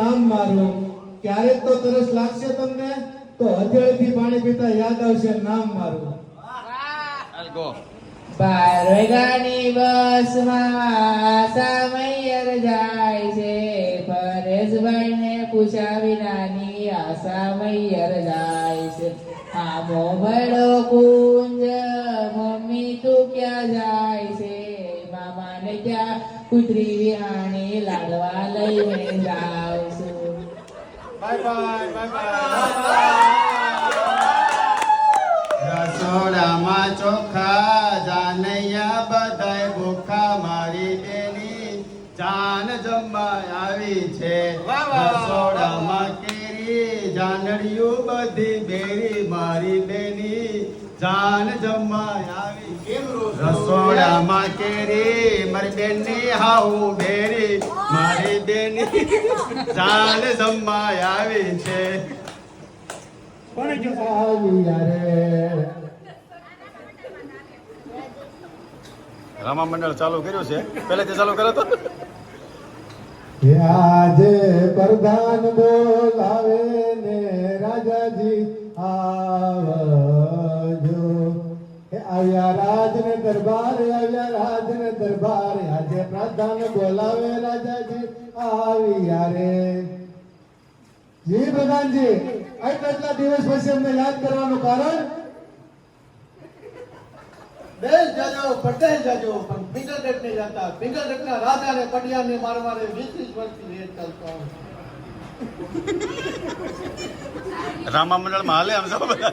નામ મારું ક્યારેક તો તરસ લાગશે તમને તો હથેળીથી પાણી પીતા યાદ આવશે નામ મારું. બારગાની બસમાં સામૈયર જાય છે પરેશભાઈને પૂછ્યા વિનાની આશા મૈયર જાય છે. આમો બડો કુંજ મમ્મી તું ક્યાં જાય છે? મામાને ક્યાં કુતરી વિહાણી લાડવા લઈને જાવ રસોડામાં ચોખા જાનૈયા બધાય ભૂખા મારી બેની જાન જમવા આવી છે. રસોડામાં કેરી જાનડિયું બધી બેરી મારી બેની જાન જમવા આવી રસોડામાં કેરી મારી બેનની હાઉ બેરી મારી બેની ચાલ જમવા આવી છે. રામા મંડળ ચાલુ કર્યું છે? પહેલેથી ચાલુ કર્યો તો? આજે પ્રધાન બોલાવે ને રાજાજી આવજો હે આવ્યા રાજ ને દરબાર આવ્યા રાજ ને દરબાર. આજે પ્રધાન બોલાવે રાજાજી. આવ્યા રે જી પ્રધાનજી આટલા દિવસ પછી અમને યાદ કરવાનું કારણ? દેશ જાજો પટેલ જાજો. પણ પિંગલગઢ નહીં જતા પિંગલગઢના ને મારવા ને વીસ વીસ વર્ષથી રેટ ચાલતો રામા મંડળમાં હાલે આમ સૌ બધા.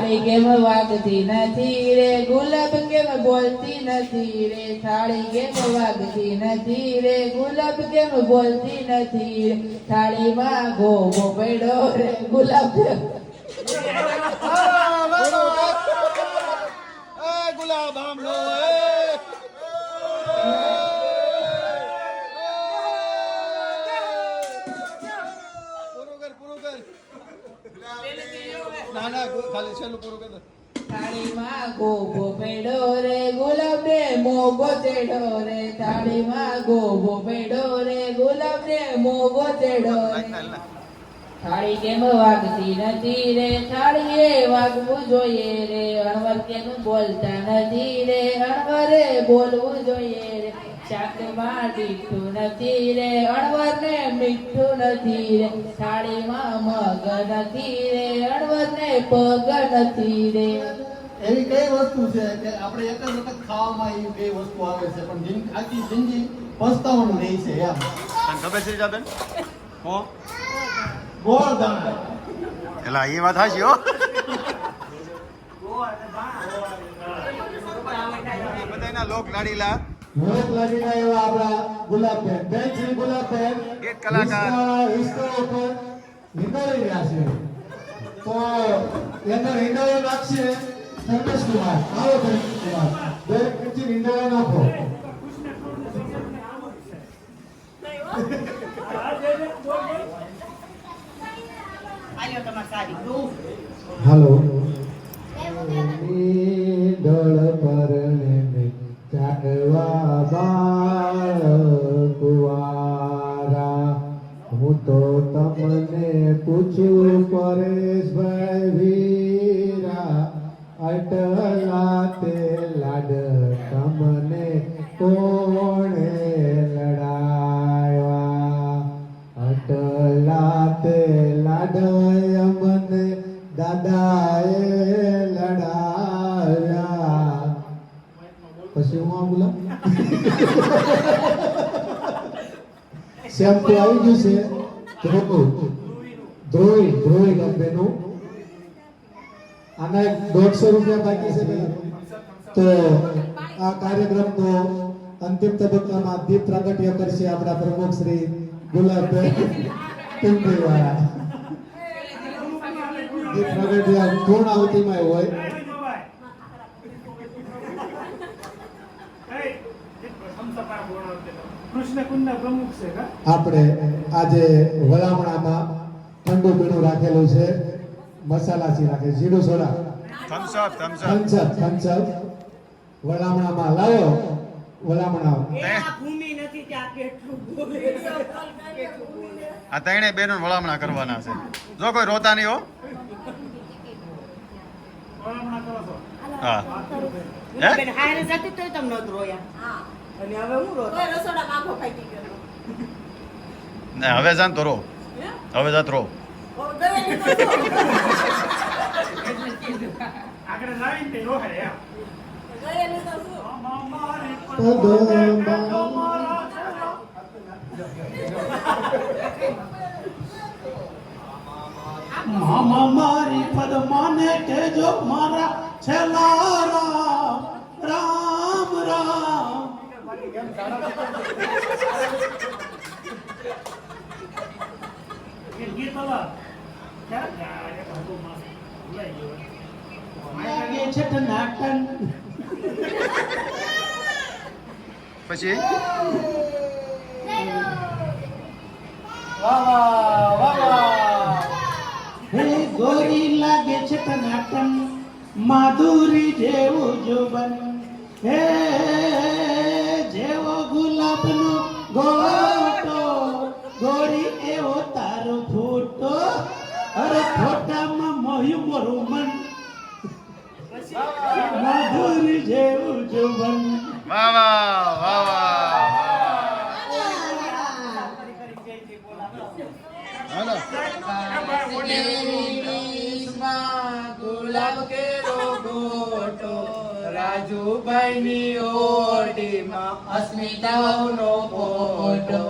થાળી કેમ વાગતી નથી રે ગુલાબ કેમ બોલતી નથી રે થાળી કેમ વાગતી નથી રે ગુલાબ કેમ બોલતી નથી થાળીમાં ગોગો પડ્યો રે ગુલાબ ગુલાબ આમલો ખાલી છેલ્લું પૂરું કર થાળીમાં રે ગુલાબ મોગો રે. થાળીમાં ગુલાબ મોગો રે થાળી કેમ વાગતી નથી રે? થાળીએ વાગવું જોઈએ રે. અણવર કેમ બોલતા નથી રે? અણવરે બોલવું જોઈએ શાકમાં મીઠું નથી રે અણવર ને મીઠું નથી રે થાળીમાં મગ નથી રે અણવર પગ નથી રે. એવી કઈ વસ્તુ છે કે આપણે એક જ વખત ખાવામાં એવી બે વસ્તુ આવે છે પણ આખી જિંદગી પસ્તાવાનું રહી છે એમ. તને ખબર છે જાબેન? હો? ગોળ દાણા એલા એ વાત હાજી હો. બધાના લોક લાડીલા. લોક ગયા એવા આપણા ગુલાબબેન બેન. શ્રી ગુલાબબેન એક કલાકાર. હિંચકા ઉપર નીકળી રહ્યા છે. તો એનો હિંડોળો નાખશે ધર્મેશ કુમાર. આવો ધર્મેશ કુમાર. બે કિંચી હિંડોળો નાખો. હાલો. દળ પરણે ચાકવા બાળ કુવારા. હું તો તમને પૂછું, પરેશભાઈ વીરા, અટલા લાડ તમને કોણે લડાયા અટલા તે લાડ પછી હું આ બોલા શેમ્પુ આવી ગયું છે ધ્રુવી ધ્રુવી કંપનીનું આના એક દોઢસો રૂપિયા બાકી છે. તો આ કાર્યક્રમનો અંતિમ તબક્કામાં દીપ પ્રાગટ્ય કરશે આપણા પ્રમુખ શ્રી ગુલાબ ટીમકી દીપ પ્રગટિયા પૂર્ણાવતીમાં હોય કૃષ્ણ કુંડના પ્રમુખ છે કા આપણે આજે વલામણામાં ઠંડુ પીણું રાખેલું છે. મસાલાસી રાખે. જીરું soda. Thums Up Thums Up Thums Up Thums Up વલામણામાં લાવ્યો વલામણા. ભૂમિ નથી ત્યાં કેટલું આ ત્રણેય બેનો વળામણા કરવાના છે. જો કોઈ રોતા નહીં હો. વળામણા કરો છો? હા. હે હારે જતી તોય તમે રોયા અને હવે હું રોતો? ને હવે જાન તો રો હવે જાત રો આગળ લાવીને તે રોહે એમ અમારી પદમાં અમારા છેલ્લા. મામા મારી પદમાને કેજો મારા છેલ્લા રામ રામ રામ પછી? વાહ વાહ વાહ વાહ. હે ગોરી લાગે છે તનાટન માધુરી જેવું જોબન. હે ગોટો ગોરી એવો તારો ફોટો અરે ફોટામાં મોહ્યું મોરું મન માધુરી જેવું જોબન વાહ વાહ વાહ વાહ હાલો ગુલાબ ગોટો રાજુભાઈની ઓડીમાં અસ્મિતાનો ફોટો.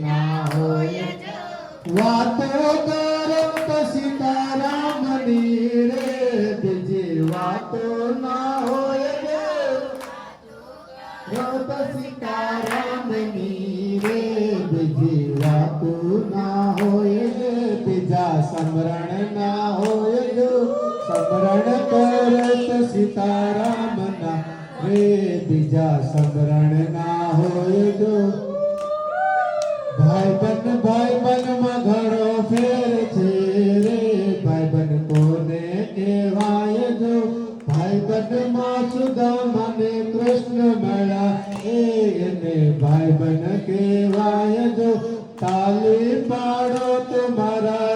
ના વાતો કરો તો સીતારામની રે બીજી વાતો ના સમરણ કરત સીતારામના રે બીજા સ્મરણ ના હોય જો. ભાઈ બન ભાઈ બનમાં ઘણો ફેર છે રે. ભાઈ બન કોને કહેવાય જો? ભાઈ બનમાં સુદામાને કૃષ્ણ મળ્યા એને ભાઈ બન કહેવાય જો. તાલી પાડો તમારા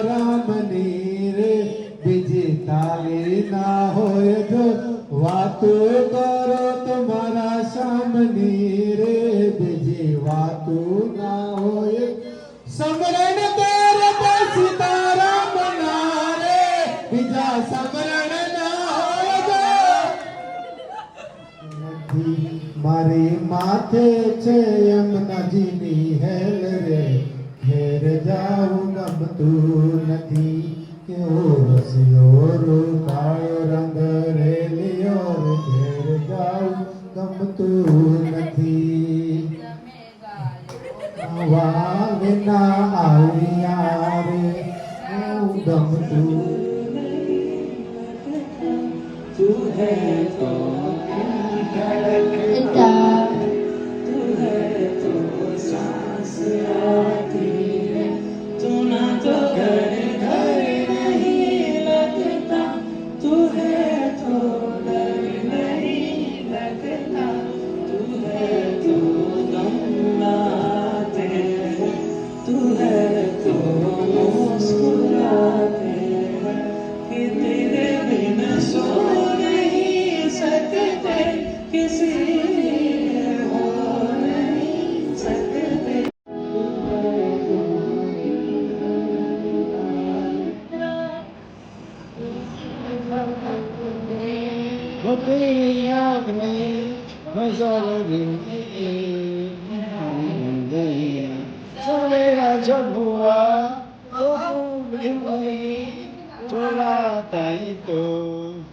મારી માથે છે યમુનાજીની હેલ રે. ઘેર જાઉં ગમતું નથી. કેવો રસિયો રો કાળો રંગ રેલિયો રે. ઘેર જાવું ગમતું નથી. આવા વિના આવ્યા રે. હું ગમતું Sacia.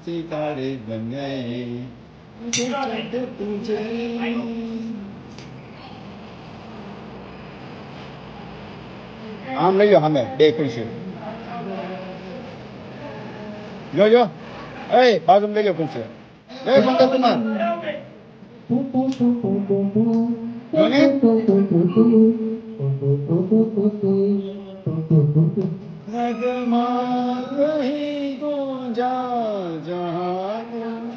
chi ca đi bằng ngày chết chân tức tương chế ám lấy vô hả mẹ đề quân sự vô vô ê bao dung lấy vô quân sự ê con ta tuma Thank you. नगमा जान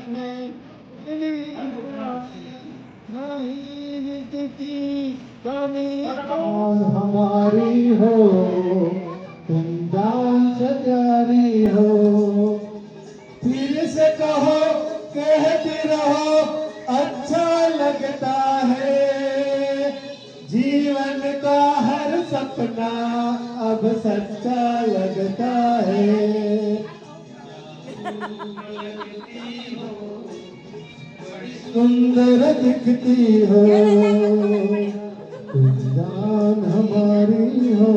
हमारी हो तुम से हो। फिर से कहो, कहते रहो अच्छा लगता है। जीवन का हर सपना अब सच्चा लगता है सुंदर दिखती हो तुम जान हमारी हो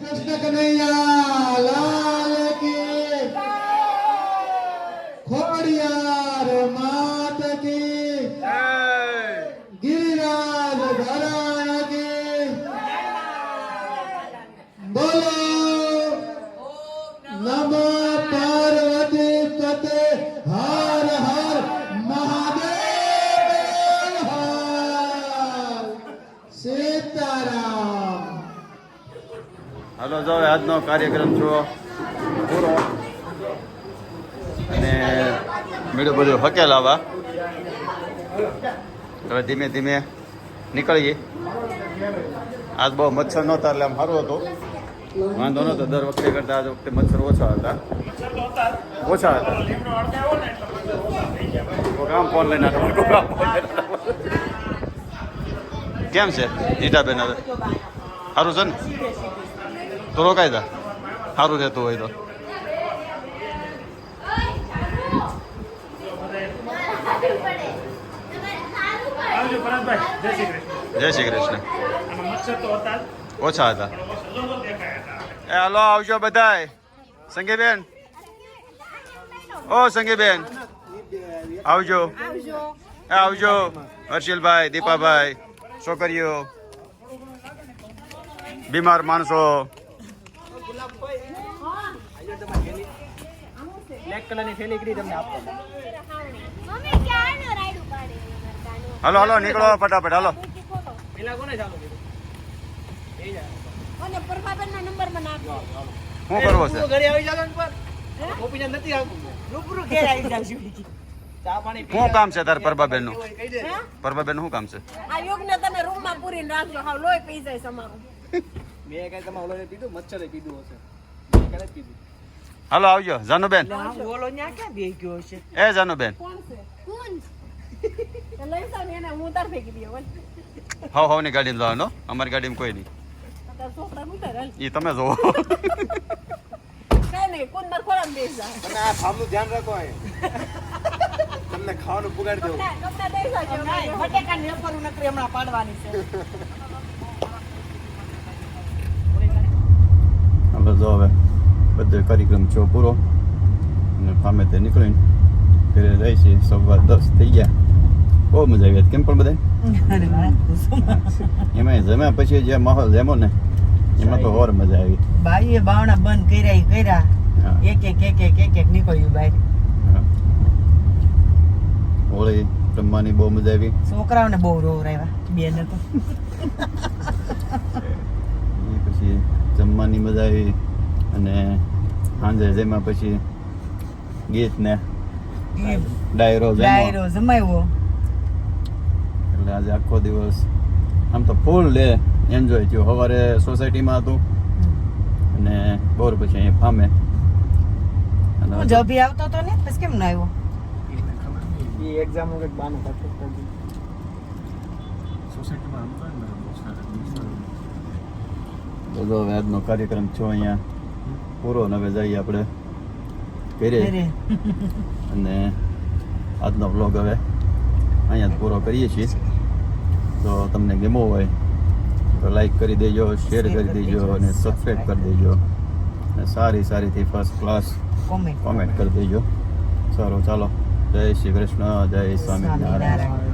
कृष्ण कन्हैया આજનો કાર્યક્રમ છો પૂરો અને મેળો બધું હકેલ લાવવા. હવે ધીમે ધીમે નીકળીએ. આજ બહુ મચ્છર નહોતા એટલે આમ સારું હતું. વાંધો નહોતો, દર વખતે કરતા આજ વખતે મચ્છર ઓછા હતા. ઓછા હતા. કામ ફોન લઈને કામ છે? નીતાબેન હવે? સારું છે ને? તો રોકાઈ જા સારું રહેતું હોય તો જય શ્રી કૃષ્ણ ઓછા હતા. એ, હાલો, આવજો બધાય. સંગીબેન. ઓ, સંગીબેન. આવજો. એ, આવજો. હર્ષિલભાઈ, દીપાભાઈ, છોકરીઓ, બીમાર માણસો. બ્લેક કલરની થેલી કરી તમને આપો મમ્મી ક્યારનો રાઈડ ઉપાડે હાલો હાલો નીકળો ફટાફટ હાલો. પેલા કોને ચાલુ શું કરવો છે? ઘરે આવી જાવ ને પર. નથી રૂબરૂ ઘેર આવી જાવ ચા પાણી પી શું કામ છે તારે પરબાબેનનું પરબાબેનનું શું કામ છે? આ યોગને તમે રૂમમાં પૂરી રાખજો. હાવ લોહી પી જાય તમારું. મેં કઈ તમારું ઓલોને પીધું? મચ્છરે પીધું હશે. મેં ક્યારે પીધું. હાલો આવજો જાનુબેન ઓલો ન્યા ક્યાં બે ગયો છે એ જાનુબેન કોણ છે કોણ લઈ જાવ ને હું ફેંકી હાવ હાવ ગાડીમાં જવાનો અમારી ગાડીમાં કોઈ નહીં છોકરા તમે જોવો કઈ નહીં કોણ માર ખોરાક દઈ જા અને આ ફામનું ધ્યાન રાખો અહીં. તમને ખાવાનું પુગાડી દઉં કપડા કપડા દઈ જાજો બટેકા ને વેફર નકરી હમણાં પાડવાની છે આપણે જો હવે બધો કાર્યક્રમ છો પૂરો. અને પામે તે નીકળીને ઘરે રહી છે સવા દસ થઈ ગયા. બહુ મજા આવી. કેમ પણ બધા એમાં જમ્યા પછી જે માહોલ જમો ને એમાં તો ઓર મજા આવી. બાઈએ બાવણા બંધ કર્યા કર્યા. એક એક એક એક એક એક નીકળ્યું બહાર. હોળી રમવાની બહુ મજા આવી. છોકરાઓને બહુ રોવરાવ્યા બેન તો. પછી જમવાની મજા આવી. અને સાંજે જેમાં પછી ગીત ને ડાયરો ડાયરો જમાવ્યો. એટલે આજે આખો દિવસ આમ તો ફૂલ ડે એન્જોય થયો. સવારે સોસાયટીમાં હતું અને બપોર પછી અહીંયા ફામે. હું જભી આવતો તો ને? પછી કેમ ના આવ્યો? એ એક્ઝામનું કંઈક બાનું. તો જો આજનો કાર્યક્રમ છો અહીંયા. પૂરો નવે હવે જઈએ આપણે ઘરે. અને આજનો બ્લોગ હવે અહીંયા પૂરો કરીએ છીએ. તો તમને ગેમો હોય તો લાઈક કરી દેજો શેર કરી દેજો અને સબસ્ક્રાઈબ કરી દેજો. ને સારી સારીથી ફર્સ્ટ ક્લાસ કોમેન્ટ કરી દેજો. સારું ચાલો. જય શ્રી કૃષ્ણ જય સ્વામિનારાયણ.